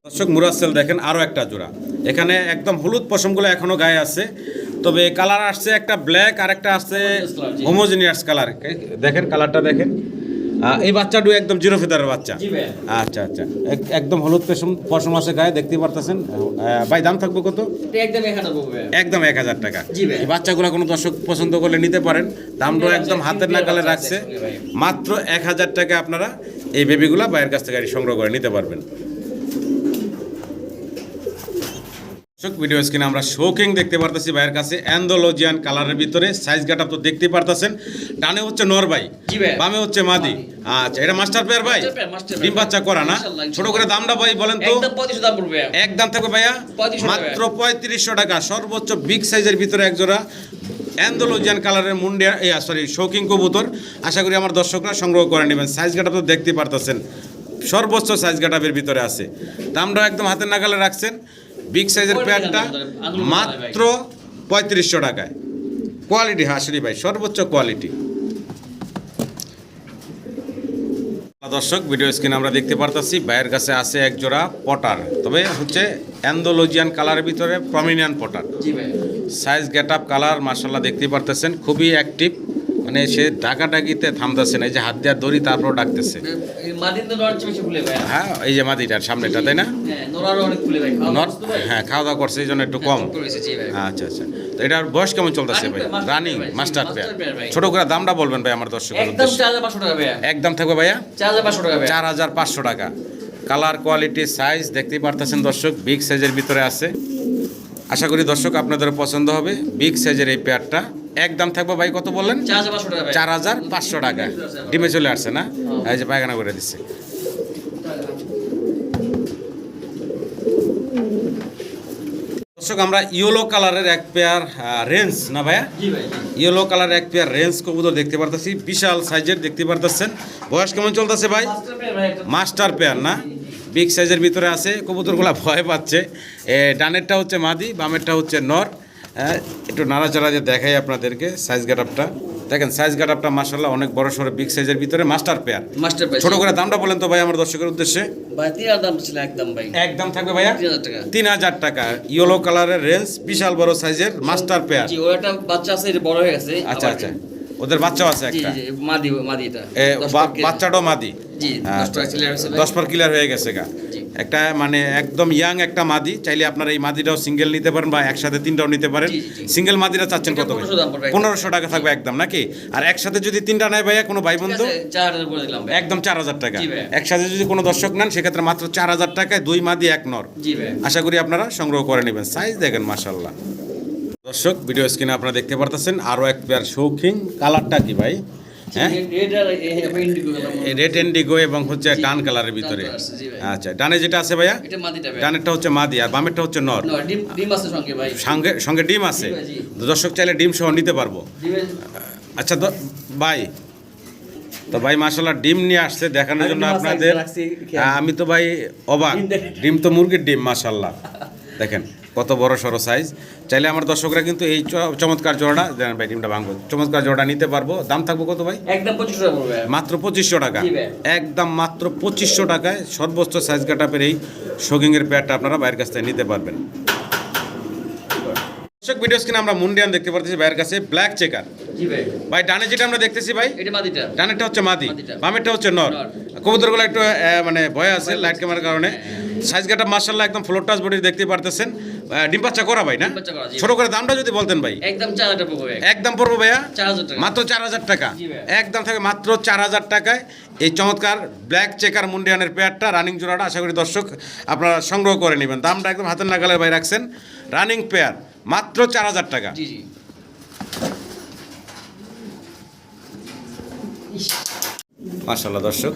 Speaker 1: দর্শক মুরাসেল দেখেন আরও একটা জোড়া। এখানে একদম হলুদ পশমগুলো এখনও গায়ে আছে তবে কালার আসছে একটা ব্ল্যাক আর একটা আসছে হোমোজিনিয়াস কালার দেখেন কালারটা দেখেন। এই বাচ্চা বাচ্চাটু একদম জিরো ফিতারের বাচ্চা আচ্ছা আচ্ছা। একদম হলুদ পেশম পশম আছে গায়ে দেখতে পারতেছেন। ভাই দাম থাকবে কত?
Speaker 2: একদম এক হাজার
Speaker 1: টাকা। এই বাচ্চাগুলো কোনো দর্শক পছন্দ করলে নিতে পারেন। দামটা একদম হাতের নাগালে রাখছে। মাত্র এক হাজার টাকা আপনারা এই বেবিগুলা বাইরের কাছ থেকে সংগ্রহ করে নিতে পারবেন। দর্শক ভিডিও স্ক্রিনে আমরা শোকিং দেখতে পারতেছি ভাইয়ের কাছে। অ্যান্ডোলজিয়ান কালারের ভিতরে সাইজ গাটা তো দেখতে পারতেছেন। ডানে হচ্ছে
Speaker 2: জি ভাই।
Speaker 1: বামে হচ্ছে মাদি। আচ্ছা এটা মাস্টার পেয়ার ভাই। ডিম বাচ্চা করা না? ছোট করে দামটা ভাই বলেন তো।
Speaker 2: একদম পঁয়ত্রিশশো দাম
Speaker 1: থাকবে ভাইয়া?
Speaker 2: 3500
Speaker 1: মাত্র পঁয়ত্রিশশো টাকা। সর্বোচ্চ বিগ সাইজের ভিতরে এক জোড়া অ্যান্ডোলজিয়ান কালারের মুন্ডিয়া সরি শৌকিং কবুতর। আশা করি আমার দর্শকরা সংগ্রহ করে নেবেন। সাইজ গাটা তো দেখতে পারতেছেন। সর্বোচ্চ সাইজ গাটাবের ভিতরে আছে। দামটা একদম হাতের নাগালে রাখছেন। বিগ সাইজের প্যান্টটা মাত্র পঁয়ত্রিশশো টাকায়। কোয়ালিটি হাসরি ভাই সর্বোচ্চ কোয়ালিটি দর্শক ভিডিও স্ক্রিনে আমরা দেখতে পারতাছি ভাইয়ের কাছে আছে এক জোড়া পটার। তবে হচ্ছে অ্যান্ডোলজিয়ান কালারের ভিতরে Pomeranian pouter. Size get up colour মার্শাল্লাহ দেখতে পারতেছেন খুবই অ্যাক্টিভ মানে সে ডাকাডাকিতে থামতেছে না এই যে হাত দেওয়ার দড়ি তারপর ডাকতেছে। হ্যাঁ এই যে মাদিটার সামনেটা তাই না?
Speaker 2: হ্যাঁ খাওয়া
Speaker 1: হ্যাঁ দাওয়া করছে এই জন্য একটু কম।
Speaker 2: জি ভাই।
Speaker 1: আচ্ছা আচ্ছা। তো এটার বয়স কেমন চলতেছে ভাই? Running master pair. ছোট করে দামটা বলবেন ভাই আমার দর্শকের
Speaker 2: একদম
Speaker 1: থাকবে ভাইয়া?
Speaker 2: চার হাজার পাঁচশো টাকা
Speaker 1: চার হাজার পাঁচশো টাকা। কালার কোয়ালিটি সাইজ দেখতেই পারতেছেন দর্শক বিগ সাইজের ভিতরে আছে। আশা করি দর্শক আপনাদের পছন্দ হবে। বিগ সাইজের এই পেয়ারটা। একদম থাকবে ভাই কত বললেন?
Speaker 2: চার হাজার পাঁচশো টাকা
Speaker 1: ডিমে চলে আসছে না? এই যে পায়খানা করে দিচ্ছে। দর্শক আমরা ইয়েলো কালারের এক পেয়ার রেঞ্জ না ভাইয়া? ইয়েলো কালার এক পেয়ার রেঞ্জ কবুতর দেখতে পারতেছি বিশাল সাইজের দেখতে পারতেছেন। বয়স কেমন চলতেছে ভাই।
Speaker 2: মাস্টার পেয়ার
Speaker 1: না? বিগ সাইজের ভিতরে আছে কবুতরগুলা ভয় পাচ্ছে। ডানেরটা হচ্ছে মাদি বামেরটা হচ্ছে নর। হ্যাঁ, একটু নাড়াচাড়া যে দেখাই আপনাদেরকে সাইজ গাটআপটা দেখেন সাইজ গাটআপটা মাসাল্লাহ অনেক বড় সড়ো বিগ সাইজের ভিতরে মাস্টার পেয়ার
Speaker 2: মাস্টার পেয়ার
Speaker 1: ছোট করে দামটা বলেন তো ভাই আমার দর্শকের উদ্দেশ্যে।
Speaker 2: ভাই হাজার দাম ছিল একদম ভাই।
Speaker 1: একদম থাকবে ভাইয়া?
Speaker 2: টাকা।
Speaker 1: ইয়েলো কালারের রেঞ্জ বিশাল বড় সাইজের মাস্টার পেয়ার
Speaker 2: জি ও বাচ্চা আছে বড় হয়ে গেছে।
Speaker 1: আচ্ছা আচ্ছা। ওদের বাচ্চাও আছে একটা।
Speaker 2: মাদি মাদি এটা দশ
Speaker 1: বা-
Speaker 2: টাকা
Speaker 1: বাচ্চাটাও মাদি।
Speaker 2: জি দশ
Speaker 1: আচ্ছা। দশ ক্লিয়ার হয়ে গেছে গা। একটা মানে একদম ইয়াং একটা মাদি চাইলে আপনারা এই মাদিটাও সিঙ্গেল নিতে পারেন বা একসাথে তিনটাও নিতে পারেন। সিঙ্গেল মাদিটা চাচ্ছেন কত ভাই?
Speaker 2: 1500 দাম পড়বে। একদম।
Speaker 1: পনেরোশো টাকা থাকবে একদম নাকি? আর একসাথে যদি তিনটা নেয় ভাইয়া কোনো ভাই। বন্ধু। একদম চার হাজার টাকা। একসাথে যদি কোনো দর্শক নেন সেক্ষেত্রে মাত্র চার হাজার টাকায় দুই মাদি এক নর। আশা করি আপনারা সংগ্রহ করে নেবেন। সাইজ দেখেন মাশাল্লাহ দর্শক ভিডিও স্ক্রিনে আপনারা দেখতে পারতেছেন আরও এক পেয়ার শৌখিন কালারটা কি ভাই?
Speaker 2: রেড এ- এ- ইন্ডিগো হয়।
Speaker 1: রেড ইন্ডিগো এবং হচ্ছে ডান কালারের ভিতরে। আচ্ছা ডানে যেটা আছে ভাইয়া? ডানেরটা হচ্ছে মাদি আর বামেরটা হচ্ছে নর।
Speaker 2: সঙ্গে
Speaker 1: সঙ্গে ডিম আছে? দর্শক চাইলে ডিম সহ নিতে পারব। আচ্ছা ভাই। তো ভাই মাসাল্লাহ ডিম নিয়ে আসছে দেখানোর জন্য আপনাদের। আমি তো ভাই অবাক।
Speaker 2: ডিম
Speaker 1: ডিম তো মুরগির ডিম মাসাল্লাহ দেখেন কত বড় সড়ো সাইজ চাইলে আমার দর্শকরা কিন্তু এই চমৎকার জোড়াটা জানেন ভাই ডিমটা ভাঙবো। চমৎকার জোড়া নিতে পারব। দাম থাকব কত ভাই?
Speaker 2: একদম পঁচিশশো টাকা
Speaker 1: মাত্র পঁচিশশো টাকা। একদম মাত্র পঁচিশশো টাকায় সর্বোচ্চ সাইজ কাটাপের এই শোকিংয়ের প্যাডটা আপনারা বাইরের কাছ থেকে নিতে পারবেন। দর্শক ভিডিও স্ক্রিনে আমরা মুন্ডিয়ান দেখতে পারতেছি বাইরের কাছে ব্ল্যাক চেকার
Speaker 2: জি ভাই।
Speaker 1: ভাই ডানে যেটা আমরা দেখতেছি ভাই
Speaker 2: এটা মাদিটা।
Speaker 1: ডানেরটা হচ্ছে মাদি। বামেরটা হচ্ছে নর। কবুতরগুলো একটু মানে ভয় আছে লাইট ক্যামেরার কারণে। সাইজ কাটা মার্শাল্লাহ একদম ফ্লোর টাচ বডি দেখতে পারতেছেন। ডিম বাচ্চা করা ভাই না। ছোট করে দামটা যদি বলতেন ভাই।
Speaker 2: একদম চার হাজার টাকা পড়বে
Speaker 1: একদম পড়ব ভাইয়া?
Speaker 2: চার হাজার টাকা।
Speaker 1: মাত্র চার হাজার টাকা। একদম থাকে মাত্র চার হাজার টাকায়। এই চমৎকার ব্ল্যাক চেকার মুন্ডিয়ানের পেয়ারটা রানিং জোড়াটা আশা করি দর্শক আপনারা সংগ্রহ করে নেবেন। দামটা একদম হাতের নাগালের ভাই রাখছেন। রানিং পেয়ার মাত্র চার হাজার টাকা।
Speaker 2: জি
Speaker 1: দর্শক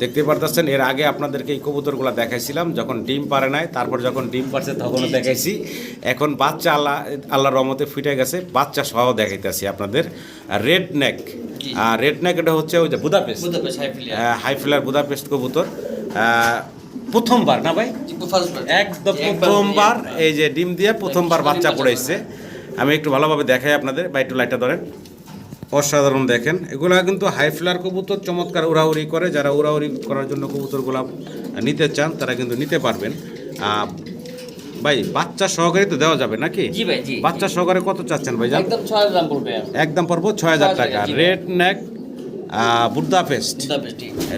Speaker 1: দেখতে পারতেছেন এর আগে আপনাদেরকে এই কবুতরগুলো দেখাইছিলাম যখন ডিম পারে নাই তারপর যখন ডিম পারছে তখনও দেখাইছি। এখন বাচ্চা আল্লাহ আল্লাহর রহমতে ফিটে গেছে বাচ্চা সহ দেখাইতেছি আপনাদের। রেড নেক আর রেড নেক এটা হচ্ছে ওই যে বুদাপেস্ট।
Speaker 2: বুঝতে পারছি high flyer
Speaker 1: high flyer Budapest কবুতর। প্রথমবার না ভাই? একদম প্রথমবার এই যে ডিম দিয়ে প্রথমবার বাচ্চা পড়েছে। আমি একটু ভালোভাবে দেখাই আপনাদের বা একটু লাইটটা ধরেন। অসাধারণ দেখেন। এগুলা কিন্তু হাই ফ্লার কবুতর চমৎকার উড়াউড়ি করে। যারা উড়াউড়ি করার জন্য কবুতরগুলা নিতে চান তারা কিন্তু নিতে পারবেন। ভাই বাচ্চা সহকারে তো দেওয়া যাবে নাকি? বাচ্চা সহকারে কত চাচ্ছেন ভাই
Speaker 2: একদম পড়বে।
Speaker 1: একদম পড়ব ছয় হাজার টাকা। Red neck Budapest.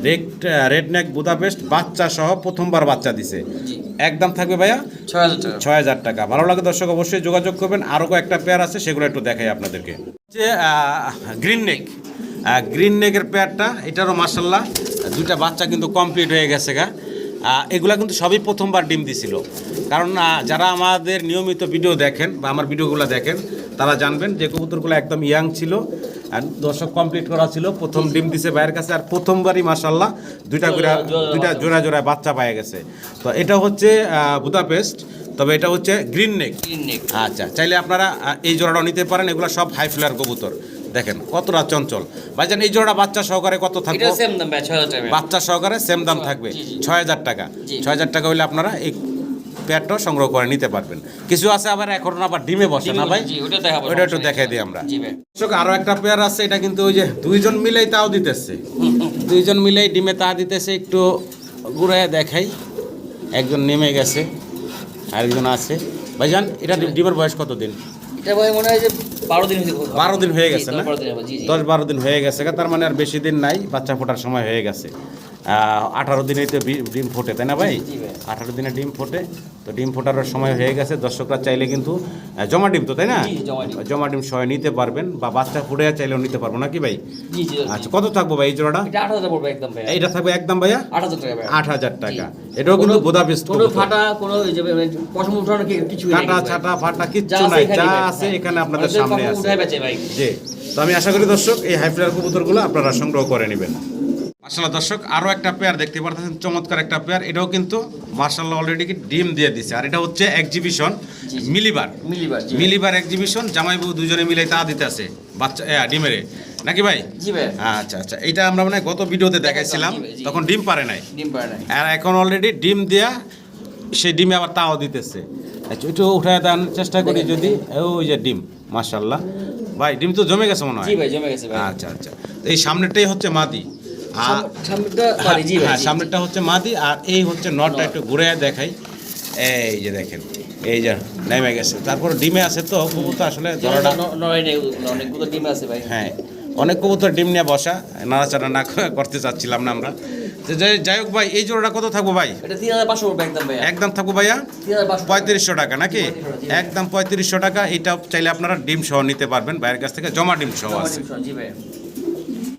Speaker 1: Red red neck Budapest বাচ্চা সহ প্রথমবার বাচ্চা দিছে। একদম থাকবে ভাইয়া?
Speaker 2: ছয় হাজার টাকা।
Speaker 1: ভালো লাগে দর্শক অবশ্যই যোগাযোগ করবেন। আরও কয়েকটা পেয়ার আছে সেগুলো একটু দেখাই আপনাদেরকে। যে গ্রিন নেক গ্রিন নেকের পেয়ারটা এটারও মার্শাল্লাহ দুইটা বাচ্চা কিন্তু কমপ্লিট হয়ে গেছে গা। এগুলা কিন্তু সবই প্রথমবার ডিম দিছিল। কারণ যারা আমাদের নিয়মিত ভিডিও দেখেন বা আমার ভিডিওগুলো দেখেন তারা জানবেন যে কবুতরগুলো একদম ইয়াং ছিল আর দর্শক কমপ্লিট করা ছিল প্রথম ডিম দিছে ভাইয়ের কাছে আর প্রথমবারই মাসাল্লাহ দুইটা করে দুইটা। জোড়া জোড়ায় বাচ্চা পাওয়া গেছে। তো এটা হচ্ছে বুদাপেস্ট তবে এটা হচ্ছে গ্রিন নেক। আচ্ছা চাইলে আপনারা এই জোড়াটাও নিতে পারেন এগুলো সব হাই ফ্লার কবুতর। দেখেন কতটা চঞ্চল। ভাইজান এই জোড়া বাচ্চা সহকারে কত থাকবে? বাচ্চা সহকারে সেম দাম থাকবে। ছয় হাজার টাকা। ছয় হাজার টাকা হলে আপনারা এই পেয়ারটাও সংগ্রহ করে নিতে পারবেন। কিছু আছে আবার এখন আবার ডিমে বসে না ভাই?
Speaker 2: জি ওটা দেখাবো
Speaker 1: ওটা একটু দেখাই দিই আমরা।
Speaker 2: জি ভাই।
Speaker 1: আরও একটা পেয়ার আছে এটা কিন্তু ওই যে দুইজন মিলেই তাও দিতেছে। দুইজন মিলেই ডিমে তা দিতেছে একটু ঘুরে দেখাই। একজন নেমে গেছে আরেকজন আছে। ভাইজান এটা ডিমের বয়স কত দিন
Speaker 2: মনে হয় যে বারো দিন
Speaker 1: বারো দিন হয়ে গেছে না?
Speaker 2: দশ বারো দিন
Speaker 1: হয়ে গেছে তার মানে আর বেশি দিন নাই বাচ্চা ফোটার সময় হয়ে গেছে। আঠারো দিনে তো ডিম ফোটে তাই না ভাই? আঠারো দিনে ডিম ফোটে তো ডিম ফোটার সময় হয়ে গেছে। দর্শকরা চাইলে কিন্তু জমা ডিম তো তাই না?
Speaker 2: জমা ডিম।
Speaker 1: সহ নিতে পারবেন বা বাচ্চা ফুটে চাইলেও নিতে পারব নাকি ভাই? আচ্ছা কত থাকব ভাই এই জোড়াটা?
Speaker 2: এটা
Speaker 1: এইটা থাকবে একদম ভাইয়া?
Speaker 2: আট হাজার টাকা
Speaker 1: এটাও কিন্তু বোধা বেস্ট
Speaker 2: কোনো ফাটা কিছু
Speaker 1: কাটা ছাটা ফাটা কিচ্ছু নাই। যা আছে এখানে আপনাদের সামনে আছে। জি। তো আমি আশা করি দর্শক এই হাইফ্লার কবুতরগুলো আপনারা সংগ্রহ করে নেবেন। মার্শাল্লাহ দর্শক আরও একটা পেয়ার দেখতে পারতেছেন চমৎকার একটা পেয়ার এটাও কিন্তু মার্শাল্লাহ অলরেডি ডিম দিয়ে দিছে। আর এটা হচ্ছে এক্সিবিশন মিলিবার।
Speaker 2: মিলিবার
Speaker 1: মিলিবার এক্সিবিশন জামাই বউ দুজনে মিলে তা দিতে আছে বাচ্চা ডিমেরে। নাকি ভাই?
Speaker 2: জি ভাই।
Speaker 1: আচ্ছা আচ্ছা। এটা আমরা মানে গত ভিডিওতে দেখাইছিলাম। তখন ডিম পারে নাই।
Speaker 2: ডিম পারে নাই।
Speaker 1: আর এখন অলরেডি ডিম দেয়া সেই ডিমে আবার তাও দিতেছে। আচ্ছা একটু উঠায় দেন চেষ্টা করি যদি। ওই যে ডিম মাশাল্লাহ ভাই ডিম তো জমে গেছে মনে হয়।
Speaker 2: জি ভাই জমে গেছে
Speaker 1: আচ্ছা আচ্ছা। তো এই সামনেরটাই হচ্ছে মাদি।
Speaker 2: ভাই
Speaker 1: হ্যাঁ সামনেরটা হচ্ছে মাদি আর এই হচ্ছে নটটা একটু ঘুরে দেখাই। এই যে দেখেন এই যে নেমে গেছে। তারপর ডিমে আছে তো কবুতর আসলে ধরাটা
Speaker 2: অনেকগুলো ডিম আছে ভাই।
Speaker 1: হ্যাঁ অনেক কবুতর ডিম নিয়ে বসা নাড়াচাড়া না করতে চাচ্ছিলাম না আমরা। যাই- হোক ভাই এই জোড়াটা কত থাকব ভাই?
Speaker 2: একদম
Speaker 1: থাকব ভাইয়া? পঁয়ত্রিশশো টাকা নাকি? একদম পঁয়ত্রিশশো টাকা। এটা চাইলে আপনারা ডিম সহ নিতে পারবেন। বাইরের কাছ থেকে জমা ডিম সহ আছে।